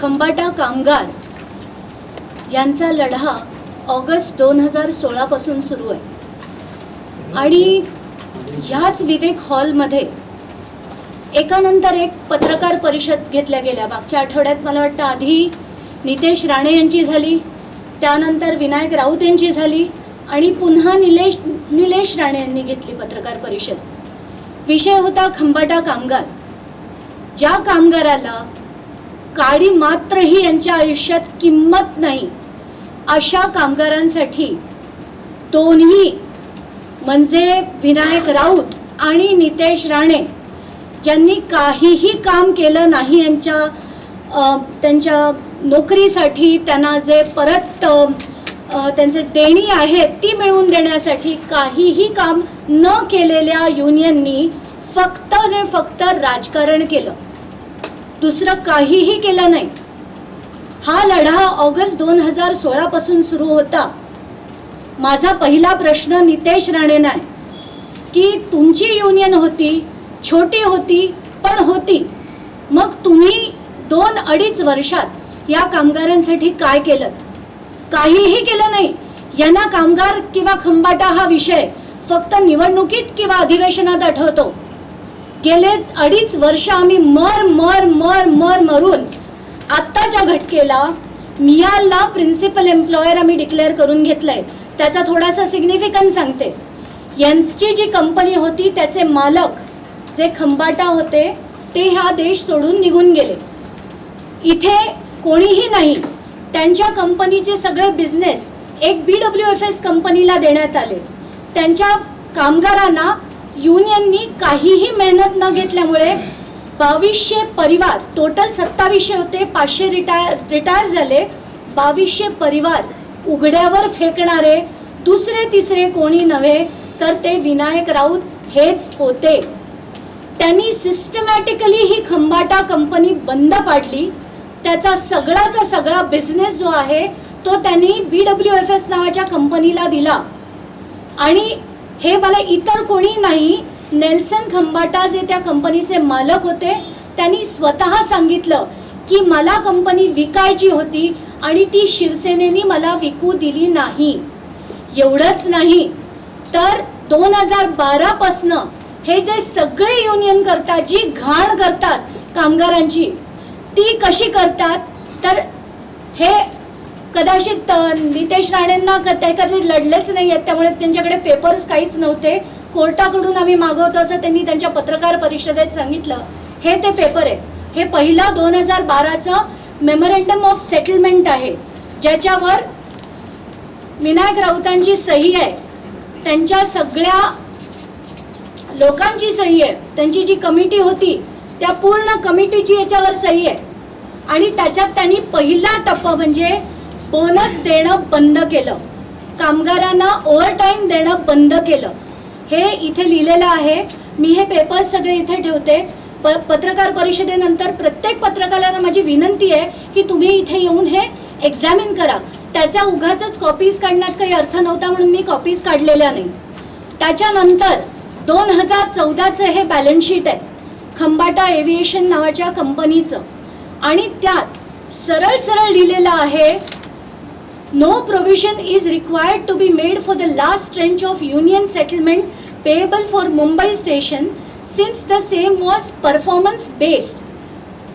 खंबाटा कामगार यांचा लढा ऑगस्ट दोन हजार सोळापासून सुरू आहे. आणि ह्याच विवेक हॉलमध्ये एकानंतर एक पत्रकार परिषद घेतल्या गेल्या. मागच्या आठवड्यात मला वाटतं आधी नितेश राणे यांची झाली त्यानंतर विनायक राऊत यांची झाली आणि पुन्हा निलेश निलेश राणे यांनी घेतली पत्रकार परिषद. विषय होता खंबाटा कामगार. ज्या कामगाराला काडी मात्रही यांच्या आयुष्यात किंमत नाही. अशा कामगारांसाठी दोन्ही म्हणजे विनायक राऊत आणि नितेश राणे ज्यांनी काहीही काम केलं नाही यांच्या त्यांच्या नोकरीसाठी त्यांना जे परत त्यांचे देणी आहेत ती मिळवून देण्यासाठी काहीही काम न केलेल्या युनियननी फक्त आणि फक्त राजकारण केलं. दुसरं काहीही केलं नाही. हा लढा ऑगस्ट दोन हजार सोळापासून सुरू होता. माझा पहिला प्रश्न नितेश राणेंना आहे की तुमची युनियन होती छोटी होती पण होती. मग तुम्ही दोन अडीच वर्षात या कामगारांसाठी काय केलं? काहीही केलं नाही. यांना कामगार किंवा खंबाटा हा विषय फक्त निवडणुकीत किंवा अधिवेशनात आठवतो. गेले अडीच वर्ष आम्ही मर मर मर मर मरून आत्ताच्या घटकेला मियालला प्रिन्सिपल एम्प्लॉयर आम्ही डिक्लेअर करून घेतलंय. त्याचा थोडासा सिग्निफिकन्स सांगते. यांची जी कंपनी होती त्याचे मालक जे खंबाटा होते ते हा देश सोडून निघून गेले. इथे कोणीही नाही त्यांच्या कंपनीचे सगळे बिझनेस एक बी डब्ल्यू एफ एस कंपनीला देण्यात आले. त्यांच्या कामगारांना युनियननी काहीही मेहनत न घेतल्यामुळे बावीसशे परिवार टोटल सत्तावीसशे होते पाचशे रिटायर रिटायर झाले. बावीसशे परिवार उघड्यावर फेकणारे दुसरे तिसरे कोणी नव्हे तर ते विनायक राऊत हेच होते. त्यांनी सिस्टमॅटिकली ही खंबाटा कंपनी बंद पाडली. त्याचा सगळाचा सगळा बिझनेस जो आहे तो त्यांनी बी डब्ल्यू एफ एस नावाच्या कंपनीला दिला. आणि हे मला इतर कोणी नाही नेल्सन खंबाटा जे त्या कंपनीचे मालक होते. त्यांनी स्वतः सांगितलं की मला कंपनी विकायची होती आणि ती शिवसेनेनी मला विकू दिली नाही. एवढंच नाही. तर दोन हजार बारापासनं हे जे सगळे युनियन करतात जी घाण करतात कामगारांची ती कशी करतात? तर हे कदाचित नितेश राणेंना क- ते कधी लढलेच नाही आहेत त्यामुळे त्यांच्याकडे पेपर्स काहीच नव्हते. कोर्टाकडून आम्ही मागवतो असं त्यांनी त्यांच्या पत्रकार परिषदेत सांगितलं. हे ते पेपर आहे. हे पहिला दोन हजार बाराचं मेमोरेंडम ऑफ सेटलमेंट आहे. ज्याच्यावर विनायक राऊतांची सही आहे. त्यांच्या सगळ्या लोकांची सही आहे. त्यांची जी कमिटी होती त्या पूर्ण कमिटीची याच्यावर सही आहे. आणि त्याच्यात त्यांनी पहिला टप्पा म्हणजे बोनस देणं बंद केलं. कामगारांना ओव्हरटाईम देणं बंद केलं. हे इथे लिहिलेलं आहे. मी हे पेपर्स सगळे इथे ठेवते. प पत्रकार परिषदेनंतर प्रत्येक पत्रकाराला माझी विनंती आहे की तुम्ही इथे येऊन हे एक्झामिन करा. त्याचा उगाच कॉपीज काढण्यात काही अर्थ नव्हता म्हणून मी कॉपीज काढलेल्या नाही. त्याच्यानंतर दोन हजार चौदाचं हे बॅलन्सशीट आहे. खंबाटा एव्हिएशन नावाच्या कंपनीचं आणि त्यात सरळ सरळ लिहिलेलं आहे no provision is required to be made for the last tranche of union settlement payable for Mumbai station since the same was performance based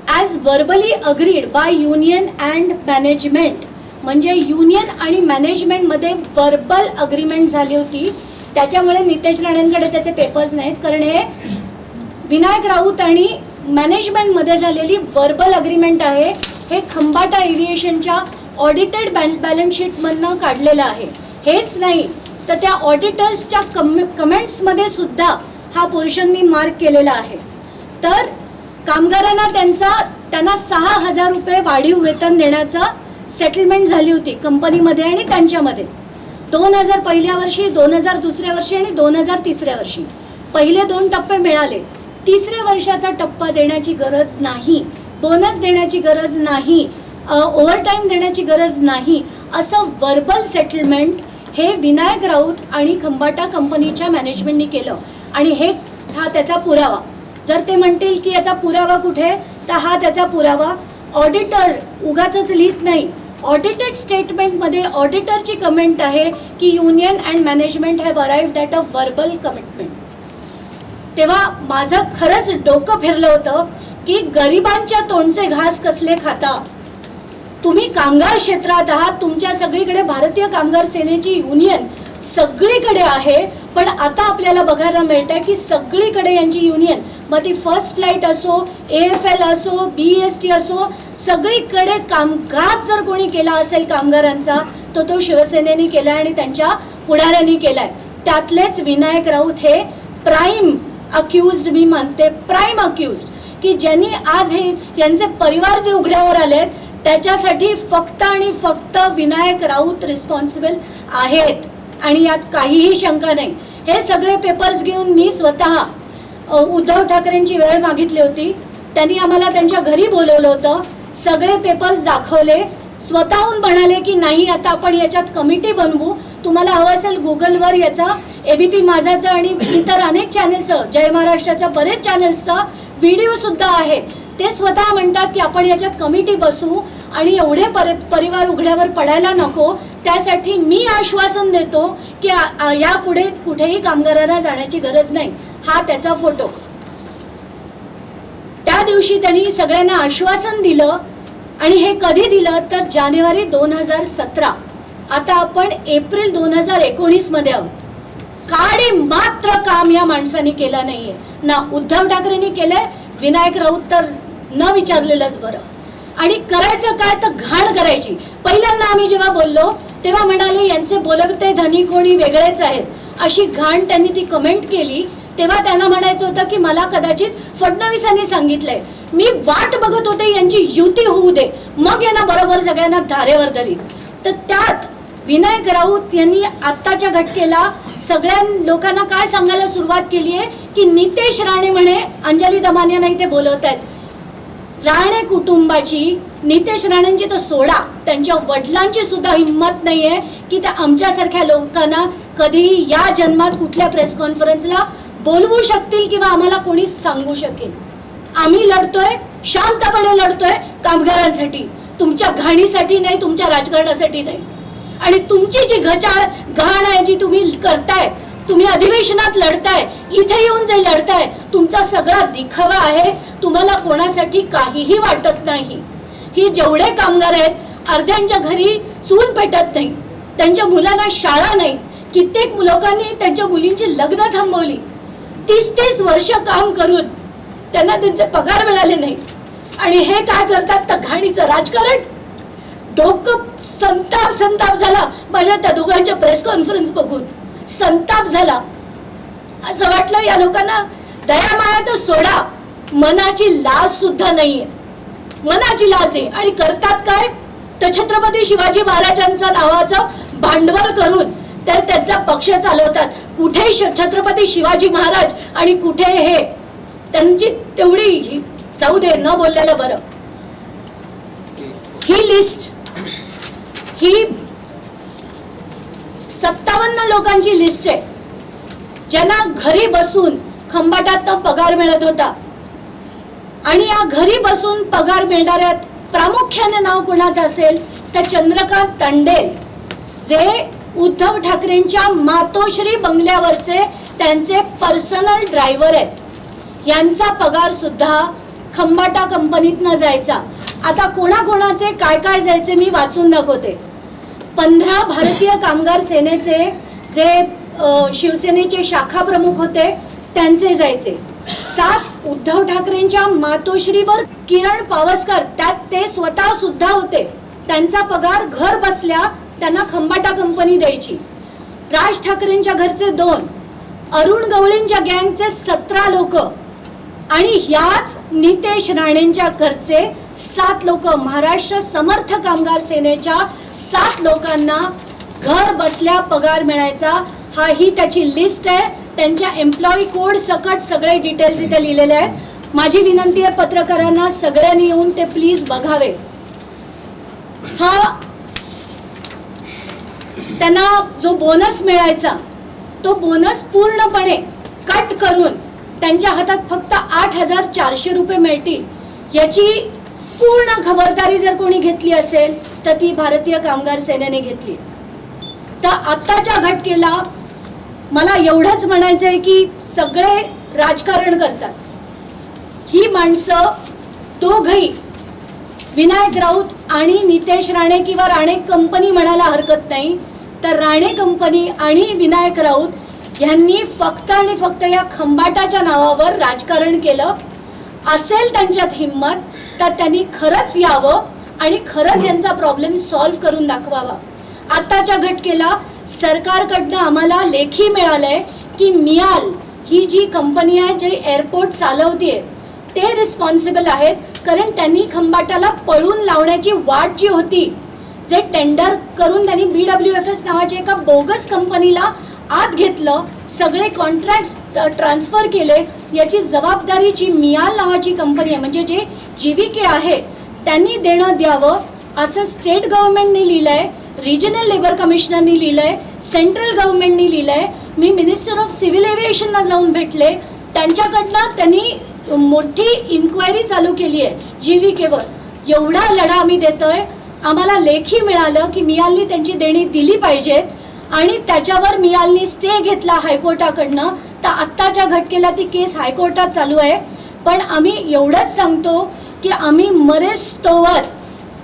as verbally agreed by union and management म्हणजे union आणि मॅनेजमेंटमध्ये verbal agreement झाली होती. त्याच्यामुळे नितेश राणेंकडे त्याचे papers नाहीत. कारण हे विनायक राऊत आणि मॅनेजमेंटमध्ये झालेली वर्बल अग्रीमेंट आहे. हे खंबाटा एव्हिएशनच्या ऑडिटेड बॅलन्स शीटमधनं काढलेलं आहे. हेच नाही तर त्या ऑडिटर्सच्या कम कमेंट्समध्ये सुद्धा हा पोर्शन मी मार्क केलेला आहे. तर कामगारांना त्यांचा त्यांना सहा हजार रुपये वाढीव वेतन देण्याचा सेटलमेंट झाली होती कंपनीमध्ये आणि त्यांच्यामध्ये. दोन हजार पहिल्या वर्षी दोन हजार दुसऱ्या वर्षी आणि दोन हजार तिसऱ्या वर्षी. पहिले दोन टप्पे मिळाले. तिसऱ्या वर्षाचा टप्पा देण्याची गरज नाही बोनस देण्याची गरज नाही ओव्हरटाईम देण्याची गरज नाही. असं वर्बल सेटलमेंट हे विनायक राऊत आणि खंबाटा कंपनीच्या मॅनेजमेंटनी केलं. आणि हे हा त्याचा पुरावा. जर ते म्हणतील की याचा पुरावा कुठे तर हा त्याचा पुरावा ऑडिटर उगाच लिहित नाही. ऑडिटेड स्टेटमेंटमध्ये ऑडिटरची कमेंट आहे की union and management have arrive at a verbal commitment तेव्हा माझं खरंच डोकं फिरलं होतं की गरिबांच्या तोंडचे घास कसले खाता. तुम्ही कामगार क्षेत्रात आहात तुमच्या सगळीकडे भारतीय कामगार सेनेची युनियन सगळीकडे आहे. पण आता आपल्याला बघायला मिळत आहे की सगळीकडे यांची युनियन मग ती फर्स्ट फ्लाईट असो ए एफ एल असो बी एस टी असो सगळीकडे कामकाज जर कोणी केला असेल कामगारांचा तो तो शिवसेनेने केला आणि त्यांच्या पुढाऱ्यांनी केलाय. त्यातलेच विनायक राऊत हे प्राईम अक्युज्ड मी मानते प्राईम अक्युज्ड की ज्यांनी आज हे यांचे परिवार जे उघड्यावर आलेत त्याच्यासाठी फक्त आणि फक्त विनायक राऊत रिस्पॉन्सिबल आहेत. आणि यात काहीही शंका नाही. हे सगळे पेपर्स घेऊन मी स्वतः उद्धव ठाकरेंची वेळ मागितली होती. त्यांनी आम्हाला त्यांच्या घरी बोलवलं होतं. सगळे पेपर्स दाखवले. स्वतःहून म्हणाले की नाही आता आपण याच्यात कमिटी बनवू. तुम्हाला हवं असेल गुगलवर याचा एबीपी माझाचं आणि इतर अनेक चॅनेल्सचं जय महाराष्ट्राच्या बरेच चॅनेल्सचा व्हिडिओ सुद्धा आहे. ते स्वतः म्हणतात की आपण याच्यात कमिटी बसू आणि एवढे पर परिवार उघड्यावर पडायला नको. त्यासाठी मी आश्वासन देतो की यापुढे कुठेही कामगारांना जाण्याची गरज नाही. हा त्याचा फोटो. त्या दिवशी त्यांनी सगळ्यांना आश्वासन दिलं आणि हे कधी दिलं तर जानेवारी दोन हजार सतरा. आता आपण एप्रिल दोन हजार एकोणीसमध्ये आहोत. काडी मात्र काम या माणसाने केलं नाहीये. ना उद्धव ठाकरेंनी केलंय विनायक राऊत तर न विचारलेलंच बरं. आणि करायचं काय तर घाण करायची. पहिल्यांदा आम्ही जेव्हा बोललो तेव्हा म्हणाले यांचे बोलवते धनी कोणी वेगळेच आहेत. अशी घाण त्यांनी ती कमेंट केली. तेव्हा त्यांना म्हणायचं होतं की मला कदाचित फडणवीसांनी सांगितलंय. मी वाट बघत होते यांची युती होऊ दे. मग यांना बरोबर सगळ्यांना धारेवर धरी तर त्यात विनय राऊत यांनी आत्ताच्या घटकेला सगळ्या लोकांना काय सांगायला सुरुवात केली आहे की नितेश राणे म्हणे अंजली दमान यांना इथे बोलवत आहेत राणे कुटुंबाची नितेश राणेंची तर सोडा. त्यांच्या वडिलांची सुद्धा हिंमत आहे की त्या आमच्यासारख्या लोकांना कधीही या जन्मात कुठल्या प्रेस कॉन्फरन्सला बोलवू शकतील किंवा आम्हाला कोणी सांगू शकेल. आम्ही लढतोय शांतपणे लढतोय कामगारांसाठी. तुमच्या घाणीसाठी नाही तुमच्या राजकारणासाठी नाही. आणि तुमची जी घचाळ घाण आहे जी तुम्ही करताय तुम्ही अधिवेशनात लढताय इथे येऊन जे लढताय तुमचा सगळा दिखावा आहे तुम्हाला कोणासाठी काहीही वाटत नाही. ही जेवढे कामगार आहेत अर्ध्यांच्या घरी चूल पेटत नाही त्यांच्या मुलांना शाळा नाही कित्येक लोकांनी त्यांच्या मुलींची लग्न थांबवली. तीस तीस वर्ष काम करून त्यांना त्यांचे पगार मिळाले नाही. आणि हे काय करतात तर घाणीचं राजकारण? डोकं संताप संताप झाला माझ्या त्या दोघांच्या प्रेस कॉन्फरन्स बघून. संताप झाला. असं वाटलं या लोकांना दया माया तर सोडा. मनाची लाज सुद्धा नाहीये. मनाची लाज नाही. आणि करतात काय? तर छत्रपती शिवाजी महाराजांचा नावाचं भांडवल करून तर त्यांचा पक्ष चालवतात. कुठे श- छत्रपती शिवाजी महाराज आणि कुठे हे त्यांची तेवढी जाऊ दे न बोललेलं बरं. ही लिस्ट ही सत्तावन्न लोकांची लिस्ट आहे. ज्यांना घरी बसून खंबाटात पगार मिळत होता. आणि या घरी बसून पगार मिळणाऱ्या प्रामुख्याने नाव कोणाचं असेल? तर चंद्रकांत तंडेल जे उद्धव ठाकरेंच्या मातोश्री बंगल्यावरचे त्यांचे पर्सनल ड्रायव्हर आहेत. यांचा पगार सुद्धा खंबाटा कंपनीतनं जायचा. आता कोणाकोणाचे काय काय जायचे मी वाचून दाखवते. पंधरा भारतीय कामगार सेनेचे जे शिवसेनेचे शाखा प्रमुख होते त्यांचे जायचे. सात उद्धव ठाकरेंच्या मातोश्रीवर किरण पावसकर त्यात ते स्वतः सुद्धा होते. त्यांचा पगार घर बसल्या त्यांना खंबाटा कंपनी द्यायची. राज ठाकरेंच्या घरचे दोन अरुण गवळींच्या गँगचे सतरा लोक आणि ह्याच नितेश राणेंच्या घरचे सात लोक महाराष्ट्र समर्थ कामगार सेनेच्या सात लोकांना घर बसल्या पगार मिळायचा. हा ही त्याची लिस्ट आहे. त्यांच्या एम्प्लॉई कोड सकट सगळे डिटेल्स इथे लिहिलेले आहेत. माझी विनंती आहे पत्रकारांना सगळ्यांनी येऊन ते प्लीज बघावे. हा त्यांना जो बोनस मिळायचा तो बोनस पूर्णपणे कट करून त्यांच्या हातात फक्त आठ हजार चारशे रुपये मिळतील. याची पूर्ण खबरदारी जर कोणी घेतली असेल तर ती भारतीय कामगार सेनेने घेतली. तर आत्ताच्या घटकेला मला एवढंच म्हणायचं आहे की सगळे राजकारण करतात. ही माणसं दोघही विनायक राऊत आणि नितेश राणे किंवा राणे कंपनी म्हणायला हरकत नाही तर राणे कंपनी आणि विनायक राऊत यांनी फक्त आणि फक्त या खंबाटाच्या नावावर राजकारण केलं. असेल त्यांच्यात हिंमत तर त्यांनी खरंच यावं आणि खरंच यांचा प्रॉब्लेम सॉल्व्ह करून दाखवावा. आत्ताच्या घटकेला सरकारकडनं आम्हाला लेखी मिळालंय की मियाल ही जी कंपनी आहे जी एअरपोर्ट चालवतीये ते रिस्पॉन्सिबल आहेत. कारण त्यांनी खंबाटाला पळून लावण्याची वाट जी होती जे टेंडर करून त्यांनी बी डब्ल्यू एफ एस नावाच्या एका बोगस कंपनीला आत घेतलं सगळे कॉन्ट्रॅक्ट ट्रान्सफर केले याची जबाबदारी जी मियाल नावाची कंपनी आहे म्हणजे जे जीविके आहे त्यांनी देणं द्यावं असं स्टेट गव्हर्नमेंटने लिहिलंय रिजनल लेबर कमिशनरनी लिहिलंय सेंट्रल गव्हर्नमेंटनी लिहिलंय. मी मिनिस्टर ऑफ सिव्हिल एव्हिएशनला जाऊन भेटले त्यांच्याकडनं त्यांनी मोठी इन्क्वायरी चालू केली आहे जीविकेवर एवढा लढा आम्ही देतोय आम्हाला लेखी मिळालं की मियालनी त्यांची देणी दिली पाहिजेत. आणि त्याच्यावर मियालनी स्टे घेतला हायकोर्टाकडनं. तर आत्ताच्या घटकेला ती केस हायकोर्टात चालू आहे. पण आम्ही एवढंच सांगतो की आम्ही मरेस्तोवर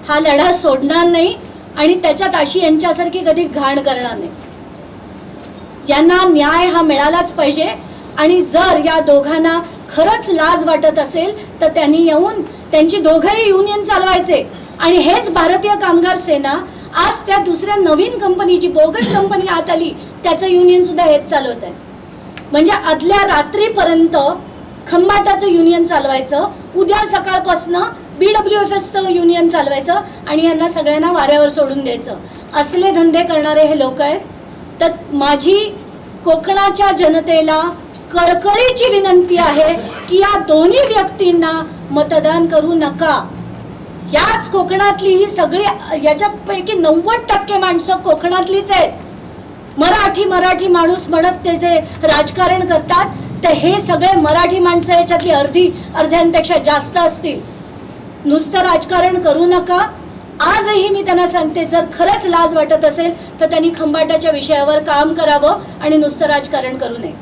हा लढा सोडणार नाही आणि त्याच्यात अशी यांच्यासारखी कधी घाण करणार नाही. यांना न्याय हा मिळालाच पाहिजे आणि जर या दोघांना खरंच लाज वाटत असेल तर त्यांनी येऊन त्यांची दोघंही युनियन चालवायचे. आणि हेच भारतीय कामगार सेना आज त्या दुसऱ्या नवीन कंपनीची बोगस कंपनी आत आली त्याचं युनियन सुद्धा हेच चालवत आहे. म्हणजे आदल्या रात्रीपर्यंत खंबाटाचं युनियन चालवायचं उद्या सकाळपासनं बी डब्ल्यू एफ एसचं युनियन चालवायचं आणि यांना सगळ्यांना वाऱ्यावर सोडून द्यायचं. असले धंदे करणारे हे लोक आहेत. तर माझी कोकणाच्या जनतेला कळकळीची विनंती आहे की या दोन्ही व्यक्तींना मतदान करू नका. याच कोकणातली ही सगळी याच्यापैकी नव्वद टक्के माणसं कोकणातलीच आहेत. मराठी मराठी माणूस म्हणत ते जे राजकारण करतात तर हे सगळे मराठी माणसं याच्यातली अर्धी अर्ध्यांपेक्षा जास्त असतील. नुसतं राजकारण करू नका. आजही मी त्यांना सांगते जर खरंच लाज वाटत असेल तर त्यांनी खंबाटाच्या विषयावर काम करावं आणि नुसतं राजकारण करू नये.